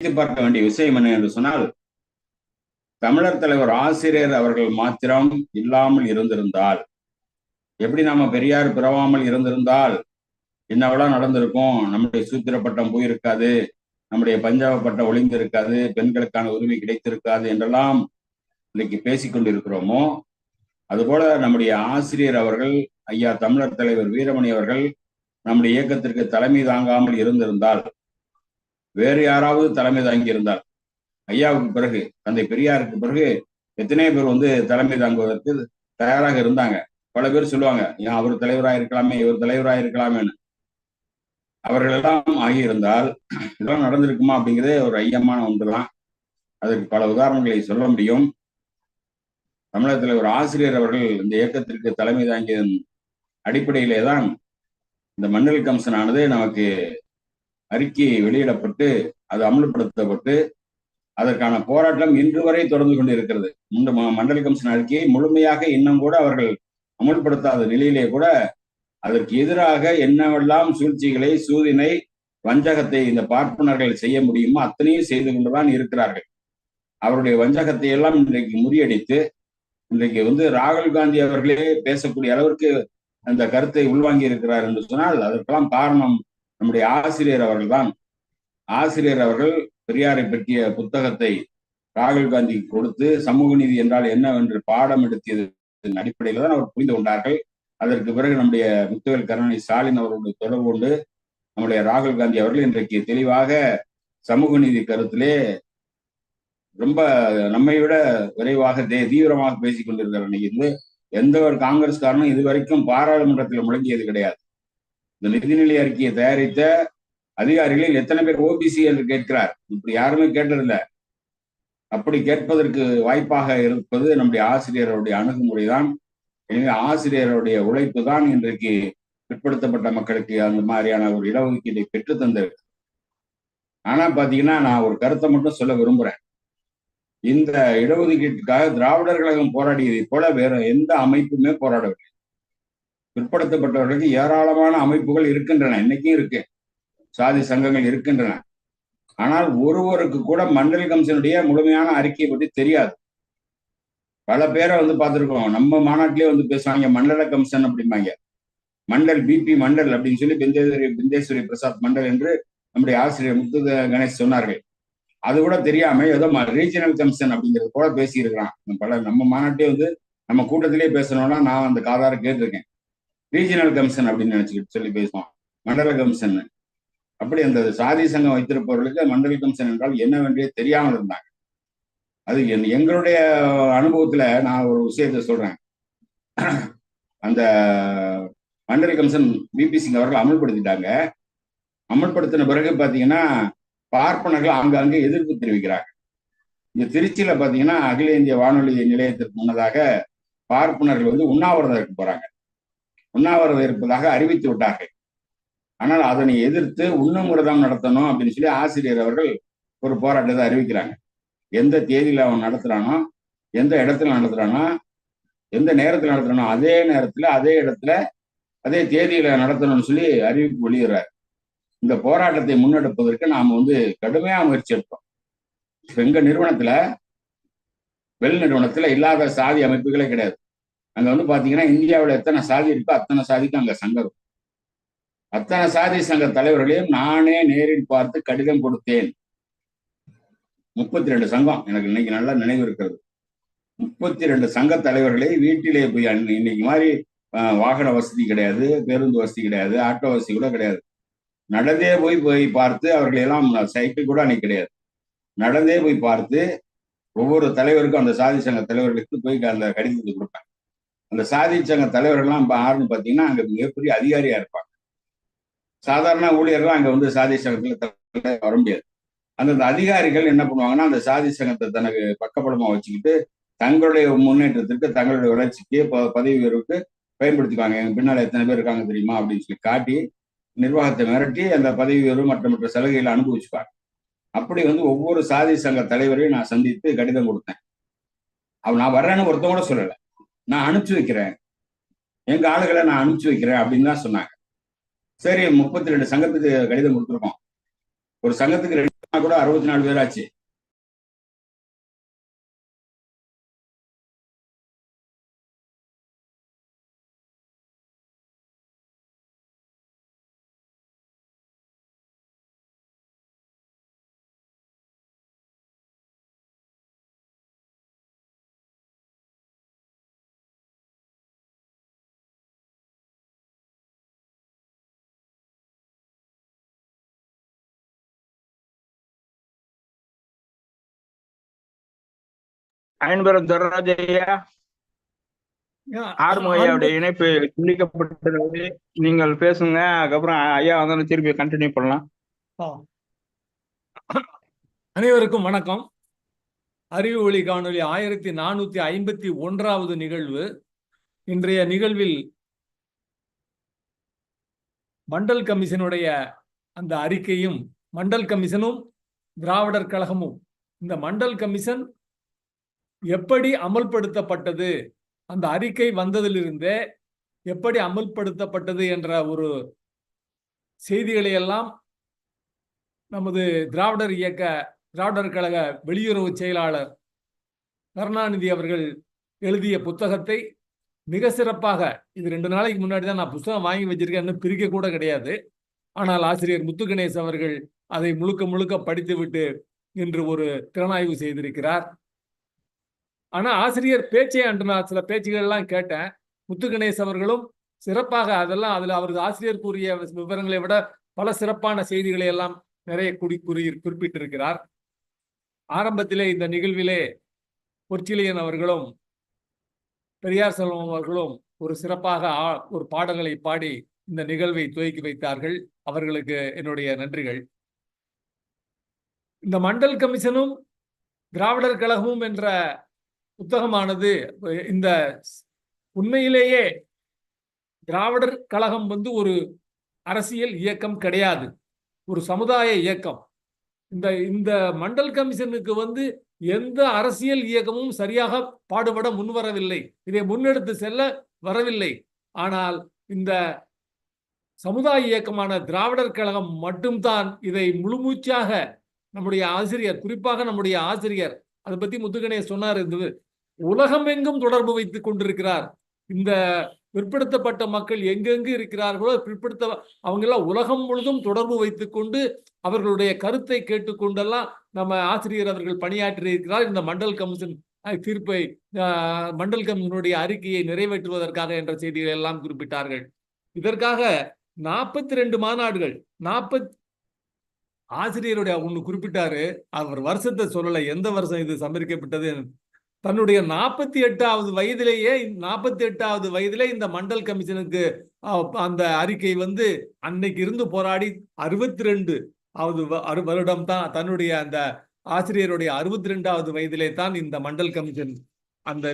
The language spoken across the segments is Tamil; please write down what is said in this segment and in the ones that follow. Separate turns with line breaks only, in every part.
நினைத்து பார்க்க வேண்டிய விஷயம் என்ன என்று சொன்னால் தமிழர் தலைவர் ஆசிரியர் அவர்கள் மாத்திரம் இல்லாமல் இருந்திருந்தால் எப்படி நாம பெரியார் பிறவாமல் இருந்திருந்தால் என்னவெல்லாம் நடந்திருக்கும்? நம்முடைய சூத்திர பட்டம் போயிருக்காது நம்முடைய பஞ்சாப பட்டம் ஒளிந்து இருக்காது பெண்களுக்கான உரிமை கிடைத்திருக்காது என்றெல்லாம் இன்னைக்கு பேசிக் கொண்டிருக்கிறோமோ அதுபோல நம்முடைய ஆசிரியர் அவர்கள் ஐயா தமிழர் தலைவர் வீரமணி அவர்கள் நம்முடைய இயக்கத்திற்கு தலைமை தாங்காமல் இருந்திருந்தால் வேறு யாராவது தலைமை தாங்கி இருந்தார் ஐயாவுக்கு பிறகு தந்தை பெரியாருக்கு பிறகு எத்தனையோ பேர் வந்து தலைமை தாங்குவதற்கு தயாராக இருந்தாங்க. பல பேர் சொல்லுவாங்க ஏன் அவர் தலைவராக இருக்கலாமே இவர் தலைவராக இருக்கலாமேன்னு அவர்கள் எல்லாம் ஆகியிருந்தால் இதெல்லாம் நடந்திருக்குமா அப்படிங்கிறதே ஒரு ஐயமான ஒன்றுதான். அதற்கு பல உதாரணங்களை சொல்ல முடியும். தமிழகத்தில் ஒரு ஆசிரியர் அவர்கள் இந்த இயக்கத்திற்கு தலைமை தாங்கியதன் அடிப்படையிலே தான் இந்த மண்டல் கம்சனானது நமக்கு அறிக்கை வெளியிடப்பட்டு அது அமல்படுத்தப்பட்டு அதற்கான போராட்டம் இன்று வரை தொடர்ந்து கொண்டு இருக்கிறது இந்த மண்டல் கமிஷன் அறிக்கையை முழுமையாக இன்னும் கூட அவர்கள் அமல்படுத்தாத நிலையிலே கூட அதற்கு எதிராக என்னவெல்லாம் சூழ்ச்சிகளை சூதினை வஞ்சகத்தை இந்த பார்ப்பனர்கள் செய்ய முடியுமோ அத்தனையும் செய்து கொண்டுதான் இருக்கிறார்கள். அவருடைய வஞ்சகத்தை எல்லாம் இன்றைக்கு முறியடித்து இன்றைக்கு வந்து ராகுல் காந்தி அவர்களே பேசக்கூடிய அளவிற்கு அந்த கருத்தை உள்வாங்கி இருக்கிறார் என்று சொன்னால் அதற்கெல்லாம் காரணம் நம்முடைய ஆசிரியர் அவர்கள் தான் ஆசிரியர் அவர்கள் பெரியாரை பற்றிய புத்தகத்தை ராகுல் காந்தி கொடுத்து சமூக நீதி என்றால் என்னவென்று பாடம் எடுத்தியது அடிப்படையில் தான் அவர் புரிந்து கொண்டார்கள். அதற்கு பிறகு நம்முடைய முத்துவேல் கருணாநிதி ஸ்டாலின் அவர்களுடைய தொடர்பு கொண்டு நம்முடைய ராகுல் காந்தி அவர்கள் இன்றைக்கு தெளிவாக சமூக நீதி கருத்திலே ரொம்ப நம்மை விட விரைவாக தே தீவிரமாக பேசிக் கொண்டிருக்கிற இன்னைக்கு எந்த ஒரு காங்கிரஸ்காரனும் இதுவரைக்கும் பாராளுமன்றத்தில் முழங்கியது கிடையாது. இந்த நிதிநிலை அறிக்கையை தயாரித்த அதிகாரிகளில் எத்தனை பேர் ஓபிசி என்று கேட்கிறார்? இப்படி யாருமே கேட்டதில்லை. அப்படி கேட்பதற்கு வாய்ப்பாக இருப்பது நம்முடைய ஆசிரியருடைய அணுகுமுறை தான் எனவே ஆசிரியருடைய உழைப்பு தான் இன்றைக்கு பிற்படுத்தப்பட்ட மக்களுக்கு அந்த மாதிரியான ஒரு இடஒதுக்கீட்டை பெற்று தந்திருக்கு. ஆனா பாத்தீங்கன்னா நான் ஒரு கருத்தை மட்டும் சொல்ல விரும்புறேன். இந்த இடஒதுக்கீட்டுக்காக திராவிடர் கழகம் போராடியதை போல வேற எந்த அமைப்புமே போராடவில்லை. பிற்படுத்தப்பட்டவர்களுக்கு ஏராளமான அமைப்புகள் இருக்கின்றன. இன்னைக்கும் இருக்கு. சாதி சங்கங்கள் இருக்கின்றன. ஆனால் ஒருவருக்கு கூட மண்டல் கமிஷனுடைய முழுமையான அறிக்கையை பற்றி தெரியாது. பல பேரை வந்து பார்த்துருக்கோம். நம்ம மாநாட்டிலே வந்து பேசுவாங்க மண்டல கமிஷன் அப்படிம்பாங்க. மண்டல் பிபி மண்டல் அப்படின்னு சொல்லி பிந்தேஸ்வரி பிந்தேஸ்வரி பிரசாத் மண்டல் என்று நம்முடைய ஆசிரியர் முத்து கணேஷ் சொன்னார்கள். அது கூட தெரியாம ஏதோ ரீஜனல் கமிஷன் அப்படிங்கிறது கூட பேசியிருக்கிறான். பல நம்ம மாநாட்டே வந்து நம்ம கூட்டத்திலே பேசணும்னா நான் அந்த காதார கேட்டிருக்கேன். ரீஜினல் கமிஷன் அப்படின்னு நினைச்சுக்கிட்டு சொல்லி பேசுவோம் மண்டல கமிஷன் அப்படி அந்த சாதி சங்கம் வைத்திருப்பவர்களுக்கு மண்டல கமிஷன் என்றால் என்னவென்றே தெரியாமல் இருந்தாங்க. அது எங்களுடைய அனுபவத்துல நான் ஒரு விஷயத்த சொல்றேன். அந்த மண்டல கமிஷன் பிபி சிங் அவர்கள் அமல்படுத்திட்டாங்க. அமல்படுத்தின பிறகு பாத்தீங்கன்னா பார்ப்பனர்கள் அங்கங்கே எதிர்ப்பு தெரிவிக்கிறாங்க. இங்க திருச்சியில பாத்தீங்கன்னா அகில இந்திய வானொலி நிலையத்திற்கு முன்னதாக பார்ப்பனர்கள் வந்து உண்ணாவிரதம் இருக்க போறாங்க. உண்ணாவிரதம் இருப்பதாக அறிவித்து விட்டார்கள். ஆனால் அதனை எதிர்த்து உண்ணாவிரதம் நடத்தணும் அப்படின்னு சொல்லி ஆசிரியர் அவர்கள் ஒரு போராட்டத்தை அறிவிக்கிறாங்க. எந்த தேதியில அவன் நடத்துறானோ எந்த இடத்துல நடத்துறானோ எந்த நேரத்துல நடத்துறானோ அதே நேரத்துல அதே இடத்துல அதே தேதியில நடத்தணும்னு சொல்லி அறிவிப்பு வெளியிடுறாரு. இந்த போராட்டத்தை முன்னெடுப்பதற்கு நாம வந்து கடுமையா முயற்சி எடுப்போம் எங்க நிறுவனத்துல வெளி நிறுவனத்துல இல்லாத சாதி அமைப்புகளே கிடையாது. அங்க வந்து பாத்தீங்கன்னா இந்தியாவில் எத்தனை சாதி இருக்கோ அத்தனை சாதிக்கும் அங்க சங்கம். அத்தனை சாதி சங்க தலைவர்களையும் நானே நேரில் பார்த்து கடிதம் கொடுத்தேன். முப்பத்தி ரெண்டு சங்கம். எனக்கு இன்னைக்கு நல்லா நினைவு இருக்கிறது. முப்பத்தி ரெண்டு சங்க தலைவர்களை வீட்டிலே போய் இன்னைக்கு மாதிரி வாகன வசதி கிடையாது பேருந்து வசதி கிடையாது ஆட்டோ வசதி கூட கிடையாது. நடந்தே போய் போய் பார்த்து அவர்களையெல்லாம் சைக்கிள் கூட அன்னைக்கு கிடையாது. நடந்தே போய் பார்த்து ஒவ்வொரு தலைவருக்கும் அந்த சாதி சங்க தலைவர்களுக்கு போய் அந்த கடிதத்தை கொடுப்பேன். அந்த சாதி சங்க தலைவர்கள்லாம் இப்போ ஆறுன்னு பார்த்தீங்கன்னா அங்கே மிகப்பெரிய அதிகாரியாக இருப்பாங்க. சாதாரண ஊழியர்கள் அங்கே வந்து சாதி சங்கத்தில் வர முடியாது. அந்தந்த அதிகாரிகள் என்ன பண்ணுவாங்கன்னா அந்த சாதி சங்கத்தை தனக்கு பக்கப்படமாக வச்சுக்கிட்டு தங்களுடைய முன்னேற்றத்திற்கு தங்களுடைய வளர்ச்சிக்கு பதவி உயர்வுக்கு பயன்படுத்திக்குவாங்க எங்கள் பின்னால் எத்தனை பேர் இருக்காங்க தெரியுமா? அப்படின்னு சொல்லி காட்டி நிர்வாகத்தை மிரட்டி அந்த பதவி உயர்வு மற்ற மற்ற சலுகைகளை அனுபவிச்சுப்பாங்க. அப்படி வந்து ஒவ்வொரு சாதி சங்க தலைவரையும் நான் சந்தித்து கடிதம் கொடுத்தேன். அவன் நான் வர்றேன்னு ஒருத்தவங்க கூட சொல்லலை. நான் அனுப்பிச்சு வைக்கிறேன். எங்க ஆளுகளை நான் அனுப்பிச்சு வைக்கிறேன் அப்படின்னு தான் சொன்னாங்க. சரி முப்பத்தி ரெண்டு சங்கத்துக்கு கடிதம் கொடுத்துருக்கோம். ஒரு சங்கத்துக்கு ரெண்டு கூட அறுபத்தி நாலு பேர் ஆச்சு.
அயன்பெரும் துரராஜையா ஆறுமுகையாவுடைய இணைப்பு துண்டிக்கப்பட்டது. நீங்கள் பேசுங்க அதுக்கப்புறம் ஐயா வந்து திருப்பி கண்டினியூ பண்ணலாம்.
அனைவருக்கும் வணக்கம். அறிவு ஒளி காணொலி ஆயிரத்தி நானூத்தி ஐம்பத்தி ஒன்றாவது நிகழ்வு. இன்றைய நிகழ்வில் மண்டல் கமிஷனுடைய அந்த அறிக்கையும் மண்டல் கமிஷனும் திராவிடர் கழகமும் இந்த மண்டல் கமிஷன் எப்படி அமல்படுத்தப்பட்டது? அந்த அறிக்கை வந்ததிலிருந்தே எப்படி அமல்படுத்தப்பட்டது என்ற ஒரு செய்திகளை எல்லாம் நமது திராவிடர் இயக்க திராவிடர் கழக வெளியுறவு செயலாளர் கருணாநிதி அவர்கள் எழுதிய புத்தகத்தை மிக சிறப்பாக இது ரெண்டு நாளைக்கு முன்னாடி தான் நான் புத்தகம் வாங்கி வச்சிருக்கேன் இன்னும் பிரிக்க கூட கிடையாது. ஆனால் ஆசிரியர் முத்துகணேஷ் அவர்கள் அதை முழுக்க முழுக்க படித்துவிட்டு இன்று ஒரு திறனாய்வு செய்திருக்கிறார். ஆனா ஆசிரியர் பேச்சே அன்று நான் சில பேச்சுகள் எல்லாம் கேட்டேன். முத்துகணேஷ் அவர்களும் சிறப்பாக அதெல்லாம் அதுல அவரது ஆசிரியர் கூறிய விவரங்களை விட பல சிறப்பான செய்திகளை எல்லாம் நிறைய குடி கூறி குறிப்பிட்டிருக்கிறார். ஆரம்பத்திலே இந்த நிகழ்விலே பொற்சிலியன் அவர்களும் பெரியார் செல்வம் அவர்களும் ஒரு சிறப்பாக ஆ- ஒரு பாடல்களை பாடி இந்த நிகழ்வை துவக்கி வைத்தார்கள். அவர்களுக்கு என்னுடைய நன்றிகள். இந்த மண்டல் கமிஷனும் திராவிடர் கழகமும் என்ற புத்தகமானது இந்த உண்மையிலேயே திராவிடர் கழகம் வந்து ஒரு அரசியல் இயக்கம் கிடையாது. ஒரு சமுதாய இயக்கம். இந்த இந்த மண்டல் கமிஷனுக்கு வந்து எந்த அரசியல் இயக்கமும் சரியாக பாடுபட முன்வரவில்லை. இதை முன்னெடுத்து செல்ல வரவில்லை. ஆனால் இந்த சமுதாய இயக்கமான திராவிடர் கழகம் மட்டும்தான் இதை முழுமூச்சாக நம்முடைய ஆசிரியர் குறிப்பாக நம்முடைய ஆசிரியர் அதை பத்தி முத்துகணே சொன்னார் இந்த உலகம் எங்கும் தொடர்பு வைத்துக் கொண்டிருக்கிறார். இந்த பிற்படுத்தப்பட்ட மக்கள் எங்கெங்கு இருக்கிறார்களோ பிற்படுத்த அவங்க எல்லாம் உலகம் முழுதும் தொடர்பு வைத்துக் கொண்டு அவர்களுடைய கருத்தை கேட்டுக்கொண்டெல்லாம் நம்ம ஆசிரியர் அவர்கள் பணியாற்றி இருக்கிறார். இந்த மண்டல் கமிஷன் தீர்ப்பை மண்டல் கமிஷனுடைய அறிக்கையை நிறைவேற்றுவதற்காக என்ற செய்திகள் எல்லாம் குறிப்பிட்டார்கள். இதற்காக நாற்பத்தி ரெண்டு மாநாடுகள் நாற்பத் ஆசிரியருடைய ஒண்ணு குறிப்பிட்டாரு. அவர் வருஷத்தை சொல்லல. எந்த வருஷம் இது சமரிக்கப்பட்டது தன்னுடைய நாற்பத்தி எட்டாவது வயதிலேயே நாற்பத்தி எட்டாவது வயதிலே இந்த மண்டல் கமிஷனுக்கு அந்த அறிக்கை வந்து அன்னைக்கு இருந்து போராடி அறுபத்தி ரெண்டு ஆவது அறு வருடம் தான் தன்னுடைய அந்த ஆசிரியருடைய அறுபத்தி ரெண்டாவது வயதிலே தான் இந்த மண்டல் கமிஷன் அந்த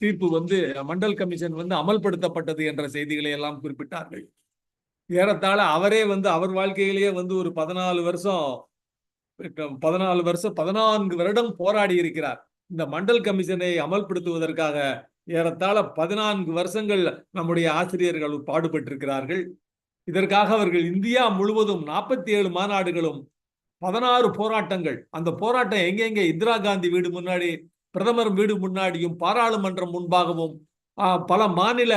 தீர்ப்பு வந்து மண்டல் கமிஷன் வந்து அமல்படுத்தப்பட்டது என்ற செய்திகளை எல்லாம் குறிப்பிட்டார்கள். ஏறத்தாழ அவரே வந்து அவர் வாழ்க்கையிலேயே வந்து ஒரு பதினாலு வருஷம் பதினாலு வருஷம் பதினான்கு வருடம் போராடி இருக்கிறார். இந்த மண்டல் கமிஷனை அமல்படுத்துவதற்காக ஏறத்தாழ பதினான்கு வருஷங்கள் நம்முடைய ஆசிரியர்கள் பாடுபட்டிருக்கிறார்கள். இதற்காக அவர்கள் இந்தியா முழுவதும் நாற்பத்தி ஏழு மாநாடுகளும் பதினாறு போராட்டங்கள். அந்த போராட்டம் எங்கெங்கே இந்திரா காந்தி வீடு முன்னாடி பிரதமர் வீடு முன்னாடியும் பாராளுமன்றம் முன்பாகவும் பல மாநில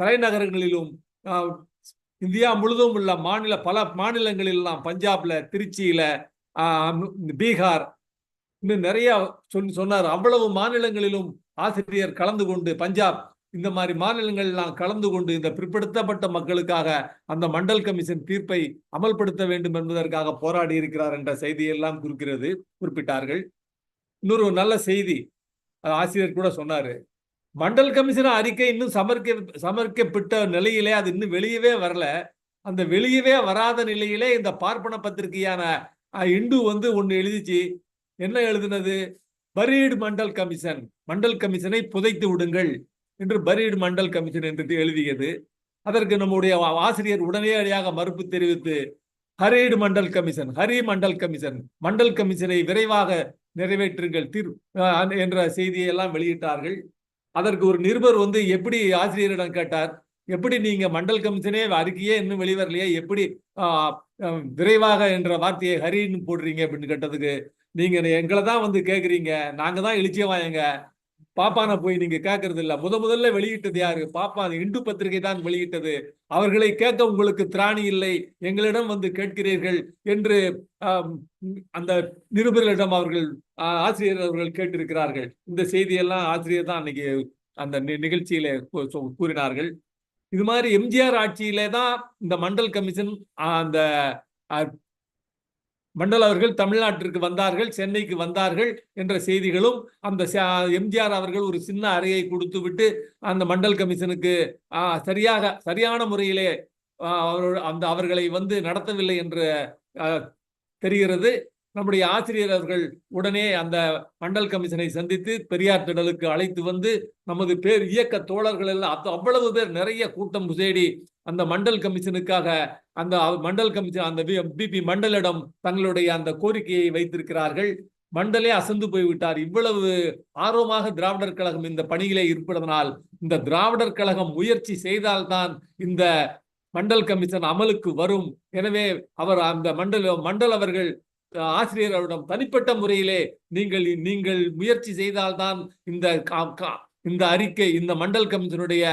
தலைநகரங்களிலும் இந்தியா முழுவதும் உள்ள மாநில பல மாநிலங்களிலெல்லாம் பஞ்சாப்ல திருச்சியில பீகார் இன்னும் நிறைய சொல் சொன்னார். அவ்வளவு மாநிலங்களிலும் ஆசிரியர் கலந்து கொண்டு பஞ்சாப் இந்த மாதிரி மாநிலங்கள்லாம் கலந்து கொண்டு இந்த பிற்படுத்தப்பட்ட மக்களுக்காக அந்த மண்டல் கமிஷன் தீர்ப்பை அமல்படுத்த வேண்டும் என்பதற்காக போராடி இருக்கிறார் என்ற செய்தியெல்லாம் குறிக்கிறது குறிப்பிட்டார்கள். இன்னொரு நல்ல செய்தி ஆசிரியர் கூட சொன்னாரு. மண்டல் கமிஷன் அறிக்கை இன்னும் சமர்க்க சமர்க்கப்பட்ட நிலையிலே அது இன்னும் வெளியவே வரல. அந்த வெளியவே வராத நிலையிலே இந்த பார்ப்பன பத்திரிகையான இந்து வந்து ஒன்று எழுதிச்சு என்ன எழுதினது? பரீடு மண்டல் கமிஷன். மண்டல் கமிஷனை புதைத்து விடுங்கள் என்று பரீடு மண்டல் கமிஷன் என்று எழுதியது. அதற்கு நம்முடைய ஆசிரியர் உடனடியாக மறுப்பு தெரிவித்து ஹரீடு மண்டல் கமிஷன் ஹரி மண்டல் கமிஷன் மண்டல் கமிஷனை விரைவாக நிறைவேற்றுங்கள் தீர் என்ற செய்தியை எல்லாம் வெளியிட்டார்கள். அதற்கு ஒரு நிருபர் வந்து எப்படி ஆசிரியரிடம் கேட்டார்? எப்படி நீங்க மண்டல் கமிஷனே அறிக்கையே இன்னும் வெளிவரலையே? எப்படி விரைவாக என்ற வார்த்தையை ஹரின்னு போடுறீங்க? அப்படின்னு கேட்டதுக்கு நீங்க எங்களை தான் வந்து கேக்குறீங்க. நாங்க தான் எழுச்சியவாயங்க பாப்பான போய் நீங்க கேட்கறது இல்ல. முத முதல்ல வெளியிட்டது யாரு? பாப்பான் இந்து பத்திரிகை தான் வெளியிட்டது. அவர்களை கேட்க உங்களுக்கு திராணி இல்லை. எங்களிடம் வந்து கேட்கிறீர்கள் என்று அந்த நிருபர்களிடம் அவர்கள் ஆசிரியர் அவர்கள் கேட்டிருக்கிறார்கள். இந்த செய்தியெல்லாம் ஆசிரியர் தான் அன்னைக்கு அந்த நி- நிகழ்ச்சியில கூறினார்கள். இது மாதிரி எம்ஜிஆர் ஆட்சியிலே தான் இந்த மண்டல் கமிஷன் அந்த மண்டல் அவர்கள் தமிழ்நாட்டிற்கு வந்தார்கள் சென்னைக்கு வந்தார்கள் என்ற செய்திகளும் அந்த எம்ஜிஆர் அவர்கள் ஒரு சின்ன அறையை கொடுத்து விட்டு அந்த மண்டல் கமிஷனுக்கு சரியாக சரியான முறையிலே அந்த அவர்களை வந்து நடத்தவில்லை என்று தெரிகிறது. நம்முடைய ஆசிரியர் அவர்கள் உடனே அந்த மண்டல் கமிஷனை சந்தித்து பெரியார் திடலுக்கு அழைத்து வந்து நமது பேர் இயக்க தோழர்கள் எல்லாம் அத்த- அவ்வளவு பேர் நிறைய கூட்டம் புசேடி அந்த மண்டல் கமிஷனுக்காக அந்த மண்டல் கமிஷன் அந்த பிபி மண்டலிடம் தங்களுடைய அந்த கோரிக்கையை வைத்திருக்கிறார்கள். மண்டலே அசந்து போய்விட்டார். இவ்வளவு ஆர்வமாக திராவிடர் கழகம் இந்த பணியிலே இருப்பதனால் இந்த திராவிடர் கழகம் முயற்சி செய்தால்தான் இந்த மண்டல் கமிஷன் அமலுக்கு வரும். எனவே அவர் அந்த மண்டல மண்டல் அவர்கள் ஆசிரியர் அவரிடம் தனிப்பட்ட முறையிலே நீங்கள் நீங்கள் முயற்சி செய்தால்தான் இந்த கா- கா- இந்த அறிக்கை இந்த மண்டல் கமிஷனுடைய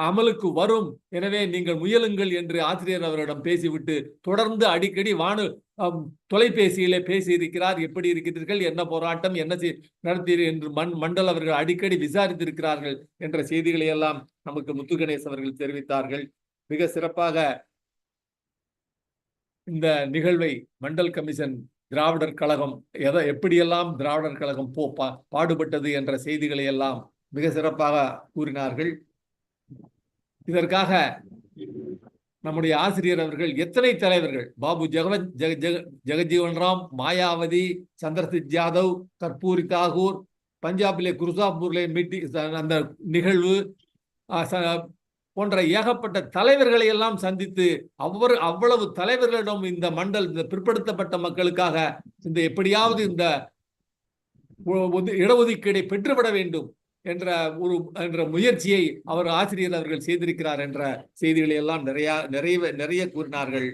அமலுக்கு வரும். எனவே நீங்கள் முயலுங்கள் என்று ஆசிரியர் அவரிடம் பேசிவிட்டு தொடர்ந்து அடிக்கடி வானு தொலைபேசியிலே பேசியிருக்கிறார். எப்படி இருக்கிறீர்கள்? என்ன போராட்டம்? என்ன செய்- நடத்தீர்? என்று மண் மண்டல் அவர்கள் அடிக்கடி விசாரித்திருக்கிறார்கள் என்ற செய்திகளை எல்லாம் நமக்கு முத்துகணேஷ் அவர்கள் தெரிவித்தார்கள். மிக சிறப்பாக இந்த நிகழ்வை மண்டல் கமிஷன் திராவிடர் கழகம் எதை எப்படியெல்லாம் திராவிடர் கழகம் போ பா- பாடுபட்டது என்ற செய்திகளை எல்லாம் மிக சிறப்பாக கூறினார்கள். இதற்காக நம்முடைய ஆசிரியர் அவர்கள் எத்தனை தலைவர்கள்? பாபு ஜெகவத் ஜெக ஜெக ஜெகஜீவன் ராம் மாயாவதி சந்திரசித் யாதவ் கற்பூரி தாகூர் பஞ்சாபிலே குருசாப்பூர்லே மீட்டிங் அந்த நிகழ்வு போன்ற ஏகப்பட்ட தலைவர்களை எல்லாம் சந்தித்து அவ்வளவு அவ்வளவு தலைவர்களிடம் இந்த மண்டல் இந்த பிற்படுத்தப்பட்ட மக்களுக்காக இந்த எப்படியாவது இந்த இடஒதுக்கீடை பெற்றுவிட வேண்டும். என்ற ஒரு என்ற முயற்சியை அவர் ஆசிரியர் அவர்கள் செய்திருக்கிறார் என்ற செய்திகளை எல்லாம் நிறைய நிறைய நிறைய கூறினார்கள்.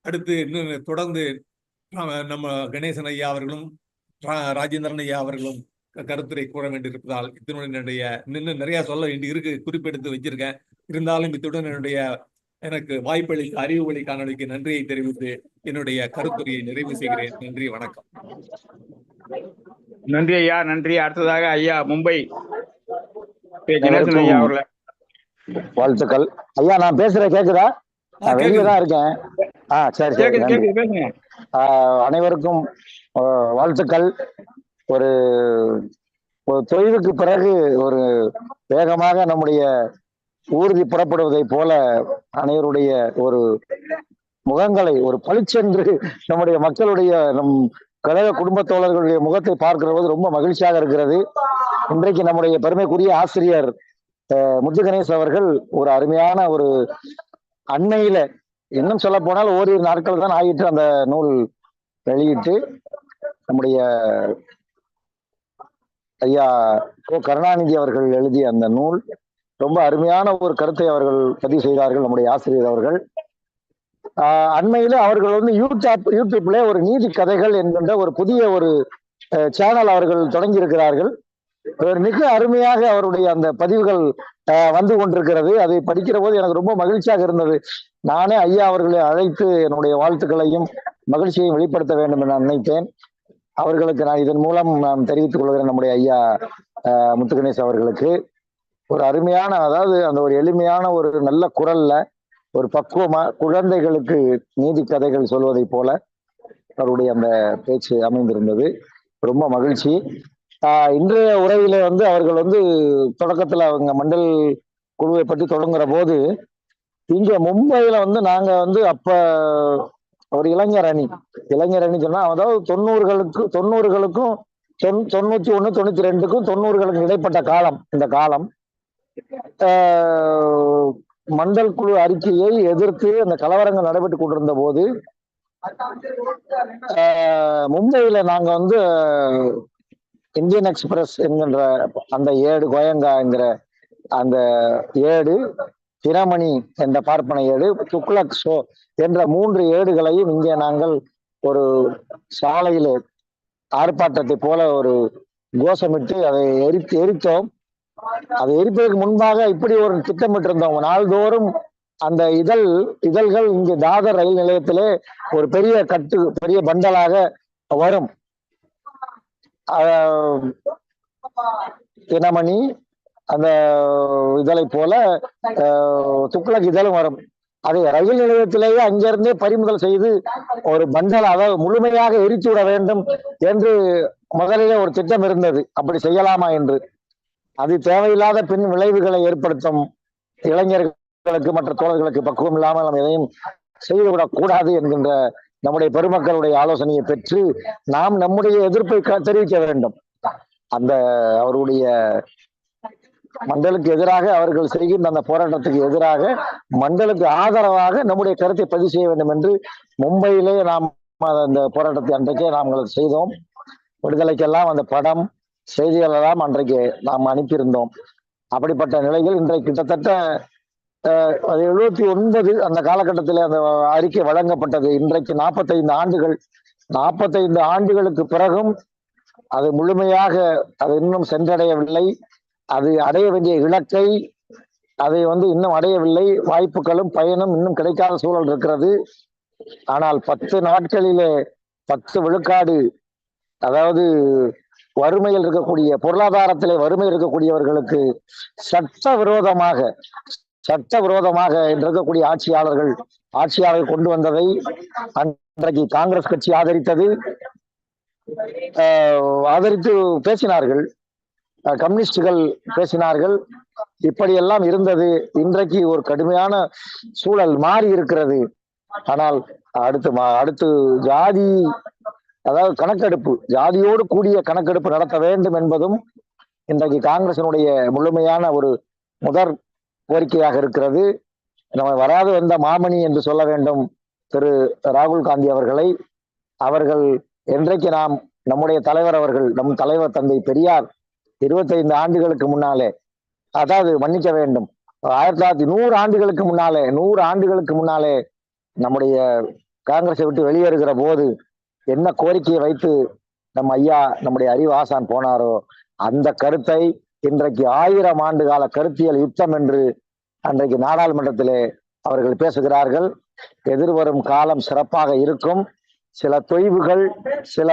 அடுத்து இன்னும் தொடர்ந்து நம்ம கணேசன் ஐயா அவர்களும் ரா- ராஜேந்திரன் ஐயா அவர்களும் க- கருத்துரை கூற வேண்டியிருப்பதால் இத்துடன் என்னுடைய இன்னும் நிறைய சொல்ல வேண்டி இருக்கு குறிப்பெடுத்து வச்சிருக்கேன். இருந்தாலும் இத்துடன் என்னுடைய எனக்கு வாய்ப்பளி அறிவு வழி காணொலிக்கு நன்றியை தெரிவித்து என்னுடைய கருத்துரையை நிறைவு செய்கிறேன். நன்றி வணக்கம்.
நன்றி ஐயா நன்றி. அடுத்ததாக ஐயா மும்பை
வாழ்த்துக்கள். ஐயா நான் பேசுறேன் கேக்குதா? நான் வெளியே தான் இருக்கேன். ஆ சரி சரி அனைவருக்கும் வாழ்த்துக்கள். ஒரு ஒரு தொய்வுக்கு பிறகு ஒரு வேகமாக நம்முடைய ஊர்தி புறப்படுவதை போல அனைவருடைய ஒரு முகங்களை ஒரு பளிச்சென்று நம்முடைய மக்களுடைய நம் கழக குடும்பத்தோழர்களுடைய முகத்தை பார்க்கிற போது ரொம்ப மகிழ்ச்சியாக இருக்கிறது. இன்றைக்கு நம்முடைய பெருமைக்குரிய ஆசிரியர் அஹ், முத்து கணேஷ் அவர்கள் ஒரு அருமையான ஒரு அண்மையில இன்னும் சொல்ல போனால் ஓரிரு நாட்கள் தான் ஆகிட்டு அந்த நூல் வெளியிட்டு. நம்முடைய ஐயா கோ கருணாநிதி அவர்கள் எழுதிய அந்த நூல். ரொம்ப அருமையான ஒரு கருத்தை அவர்கள் பதிவு செய்தார்கள் நம்முடைய ஆசிரியர் அவர்கள். அண்மையில் அண்மையில அவர்கள் வந்து யூடியூப் யூடியூப்ல ஒரு நீதி கதைகள் என்கின்ற ஒரு புதிய ஒரு சேனல் அவர்கள் தொடங்கி இருக்கிறார்கள். ஒரு மிக அருமையாக அவருடைய அந்த பதிவுகள் வந்து கொண்டிருக்கிறது. அதை படிக்கிற போது எனக்கு ரொம்ப மகிழ்ச்சியாக இருந்தது. நானே ஐயா அவர்களை அழைத்து என்னுடைய வாழ்த்துக்களையும் மகிழ்ச்சியையும் வெளிப்படுத்த வேண்டும் என நினைத்தேன். அவர்களுக்கு நான் இதன் மூலம் நான் தெரிவித்துக் கொள்கிறேன் நம்முடைய ஐயா ஆஹ் முத்துகணேஷ் அவர்களுக்கு. ஒரு அருமையான அதாவது அந்த ஒரு எளிமையான ஒரு நல்ல குரல்ல ஒரு பக்குவமா குழந்தைகளுக்கு நீதி கதைகள் சொல்வதை போல அவருடைய அந்த பேச்சு அமைந்திருந்தது. ரொம்ப மகிழ்ச்சி. ஆஹ் இன்றைய உரையில வந்து அவர்கள் வந்து தொடக்கத்துல அவங்க மண்டல் குழுவை பற்றி தொடங்குற போது இங்க மும்பையில வந்து நாங்க வந்து அப்ப ஒரு இளைஞர் அணி இளைஞர் அணி சொன்னா அதாவது தொண்ணூறுகளுக்கு தொண்ணூறுகளுக்கும் தொன் தொண்ணூத்தி ஒண்ணு தொண்ணூத்தி ரெண்டுக்கும் தொண்ணூறுகளுக்கு இடைப்பட்ட காலம் இந்த காலம். மண்டல் குழு அறிக்கையை எதிர்த்து அந்த கலவரங்கள் நடைபெற்று கொண்டிருந்த போது ஆஹ் மும்பையில நாங்க வந்து இந்தியன் எக்ஸ்பிரஸ் என்கின்ற அந்த ஏடு கோயங்கா என்கிற அந்த ஏடு தினமணி என்ற பார்ப்பன ஏடு துக்ளக் ஷோ என்ற மூன்று ஏடுகளையும் இங்கே நாங்கள் ஒரு சாலையில் ஆர்ப்பாட்டத்தை போல ஒரு கோஷமிட்டு அதை எரித்து எரித்தோம். அதை எரிப்பதற்கு முன்பாக இப்படி ஒரு திட்டமிட்டு இருந்தவங்க நாள்தோறும் அந்த இதழ் இதழ்கள் இங்கு தாதர் ரயில் நிலையத்திலே ஒரு பெரிய கட்டு பெரிய பண்டலாக வரும். தினமணி அந்த இதழை போல துக்ளக் இதழும் வரும். அதை ரயில் நிலையத்திலேயே அங்கிருந்தே பறிமுதல் செய்து ஒரு பண்டல் அதாவது முழுமையாக எரித்து விட வேண்டும் என்று முதலிலே ஒரு திட்டம் இருந்தது. அப்படி செய்யலாமா என்று. அது தேவையில்லாத பின் விளைவுகளை ஏற்படுத்தும். இளைஞர்களுக்கு மற்ற தோழர்களுக்கு பக்குவம் இல்லாமல் நாம் எதையும் செய்துவிடக் கூடாது என்கின்ற நம்முடைய பெருமக்களுடைய ஆலோசனையை பெற்று நாம் நம்முடைய எதிர்ப்பை க- தெரிவிக்க வேண்டும். அந்த அவருடைய மண்டலுக்கு எதிராக அவர்கள் செய்கின்ற அந்த போராட்டத்துக்கு எதிராக மண்டலுக்கு ஆதரவாக நம்முடைய கருத்தை பதிவு செய்ய வேண்டும் என்று மும்பையிலே நாம் அந்த போராட்டத்தை அன்றைக்கே நாங்கள் செய்தோம். விடுதலைக்கெல்லாம் அந்த படம் செய்திகள் தான் அன்றைக்கு நாம் அனுப்பியிருந்தோம். அப்படிப்பட்ட நிலையில் இன்றைக்கு கிட்டத்தட்ட எழுபத்தி ஒன்பது அந்த காலகட்டத்தில் அந்த அறிக்கை வழங்கப்பட்டது. இன்றைக்கு நாற்பத்தைந்து ஆண்டுகள். நாற்பத்தைந்து ஆண்டுகளுக்கு பிறகும் அது முழுமையாக அது இன்னும் சென்றடையவில்லை. அது அடைய வேண்டிய இலக்கை அதை வந்து இன்னும் அடையவில்லை. வாய்ப்புகளும் பயனும் இன்னும் கிடைக்காத சூழல் இருக்கிறது. ஆனால் பத்து நாட்களிலே பத்து விழுக்காடு அதாவது வறுமையில் இருக்கக்கூடிய பொருளாதாரத்திலே வறுமை இருக்கக்கூடியவர்களுக்கு சட்ட விரோதமாக சட்ட விரோதமாக இருக்கக்கூடிய ஆட்சியாளர்கள் ஆட்சியாளர்கள் கொண்டு வந்ததை அன்றைக்கு காங்கிரஸ் கட்சி ஆதரித்தது. ஆஹ் ஆதரித்து பேசினார்கள். அஹ் கம்யூனிஸ்டுகள் பேசினார்கள். இப்படியெல்லாம் இருந்தது. இன்றைக்கு ஒரு கடுமையான சூழல் மாறி இருக்கிறது. ஆனால் அடுத்து மா- அடுத்து ஜாதி அதாவது கணக்கெடுப்பு ஜாதியோடு கூடிய கணக்கெடுப்பு நடத்த வேண்டும் என்பதும் இன்றைக்கு காங்கிரசினுடைய முழுமையான ஒரு முதற் கோரிக்கையாக இருக்கிறது. நம்ம வராது வந்த மாமணி என்று சொல்ல வேண்டும் திரு ராகுல் காந்தி அவர்களை. அவர்கள் என்றைக்கு நாம் நம்முடைய தலைவர் அவர்கள் நம் தலைவர் தந்தை பெரியார் இருபத்தைந்து ஆண்டுகளுக்கு முன்னாலே அதாவது மன்னிக்க வேண்டும் ஆயிரத்தி தொள்ளாயிரத்தி நூறு ஆண்டுகளுக்கு முன்னாலே நூறு ஆண்டுகளுக்கு முன்னாலே நம்முடைய காங்கிரஸை விட்டு வெளியேறுகிற போது என்ன கோரிக்கையை வைத்து நம்ம ஐயா நம்முடைய அறிவாசான் போனாரோ அந்த கருத்தை இன்றைக்கு ஆயிரம் ஆண்டு கால கருத்தியல் யுத்தம் என்று அன்றைக்கு நாடாளுமன்றத்திலே அவர்கள் பேசுகிறார்கள். எதிர்வரும் காலம் சிறப்பாக இருக்கும். சில தொய்வுகள் சில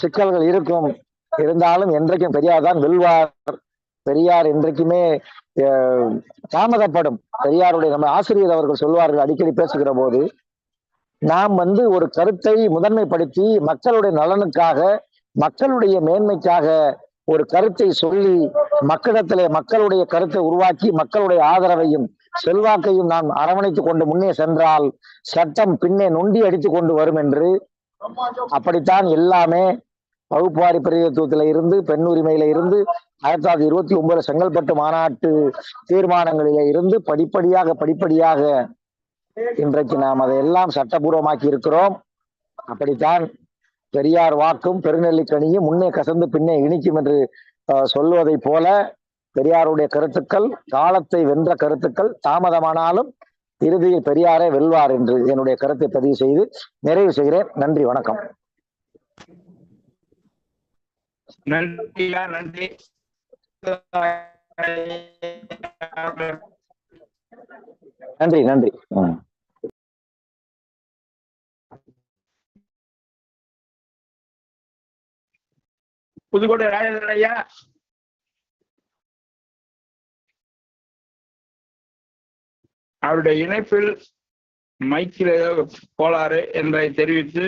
சிக்கல்கள் இருக்கும். இருந்தாலும் என்றைக்கும் பெரியார் தான் வெல்வார். பெரியார் என்றைக்குமே தாமதப்படும். பெரியாருடைய நம்ம ஆசிரியர் அவர்கள் சொல்வார்கள் அடிக்கடி பேசுகிற போது நாம் வந்து ஒரு கருத்தை முதன்மைப்படுத்தி மக்களுடைய நலனுக்காக மக்களுடைய மேன்மைக்காக ஒரு கருத்தை சொல்லி மக்களிடத்திலே மக்களுடைய கருத்தை உருவாக்கி மக்களுடைய ஆதரவையும் செல்வாக்கையும் நாம் அரவணைத்துக் கொண்டு முன்னே சென்றால் சட்டம் பின்னே நொண்டி அடித்து கொண்டு வரும் என்று. அப்படித்தான் எல்லாமே வகுப்பாரி பிரதிநிதித்துவத்தில இருந்து பெண் உரிமையில இருந்து ஆயிரத்தி தொள்ளாயிரத்தி இருபத்தி ஒன்பது செங்கல்பட்டு மாநாட்டு தீர்மானங்களில இருந்து படிப்படியாக படிப்படியாக இன்றைக்கு நாம் அதையெல்லாம் சட்டபூர்வமாக்கி இருக்கிறோம். அப்படித்தான் பெரியார் வாக்கும் பெருநெல்லிக்கனியும் முன்னே கசந்து பின்னே இனிக்கும் என்று சொல்வதை போல பெரியாருடைய கருத்துக்கள் காலத்தை வென்ற கருத்துக்கள் தாமதமானாலும் இறுதியில் பெரியாரே வெல்வார் என்று என்னுடைய கருத்தை பதிவு செய்து நிறைவு செய்கிறேன். நன்றி வணக்கம்.
நன்றி
நன்றி. நன்றி நன்றி.
புதுக்கோட்டை ராஜேந்திரன் ஐயா. அவருடைய இணைப்பில் மைக்கில் ஏதோ கோளாறு என்பதை தெரிவித்து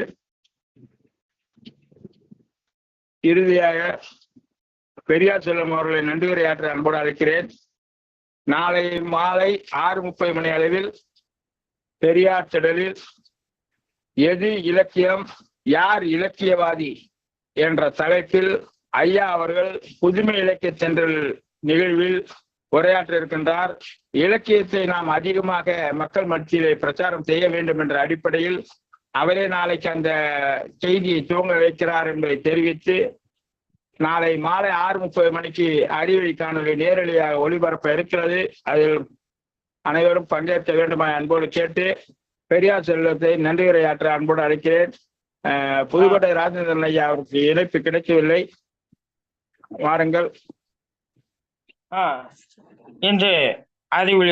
இறுதியாக பெரியார் செல்வம் அவர்களை நன்றியுரையாற்ற அன்போடு அழைக்கிறேன். நாளை மாலை ஆறு முப்பது மணி அளவில் பெரியார் திடலில் எது இலக்கியம் யார் இலக்கியவாதி என்ற தலைப்பில் ஐயா அவர்கள் புதுமை இலக்கிய சென்றல் நிகழ்வில் உரையாற்ற இருக்கின்றார் இலக்கியத்தை நாம் அதிகமாக மக்கள் மத்தியிலே பிரச்சாரம் செய்ய வேண்டும் என்ற அடிப்படையில் அவரே நாளைக்கு அந்த செய்தியை துவங்க வைக்கிறார் என்பதை தெரிவித்து நாளை மாலை ஆறு முப்பது மணிக்கு அறிவை காணொலி நேரடியாக ஒளிபரப்ப இருக்கிறது. அதில் அனைவரும் பங்கேற்க வேண்டுமாய் அன்போடு கேட்டு பெரியார் செல்வத்தை நன்றி உரையாற்ற அன்போடு அழைக்கிறேன். புதுக்கோட்டை ராஜேந்திரன் ஐயா அவருக்கு இணைப்பு கிடைக்கவில்லை. வாருங்கள்.
இன்று அறிவொளி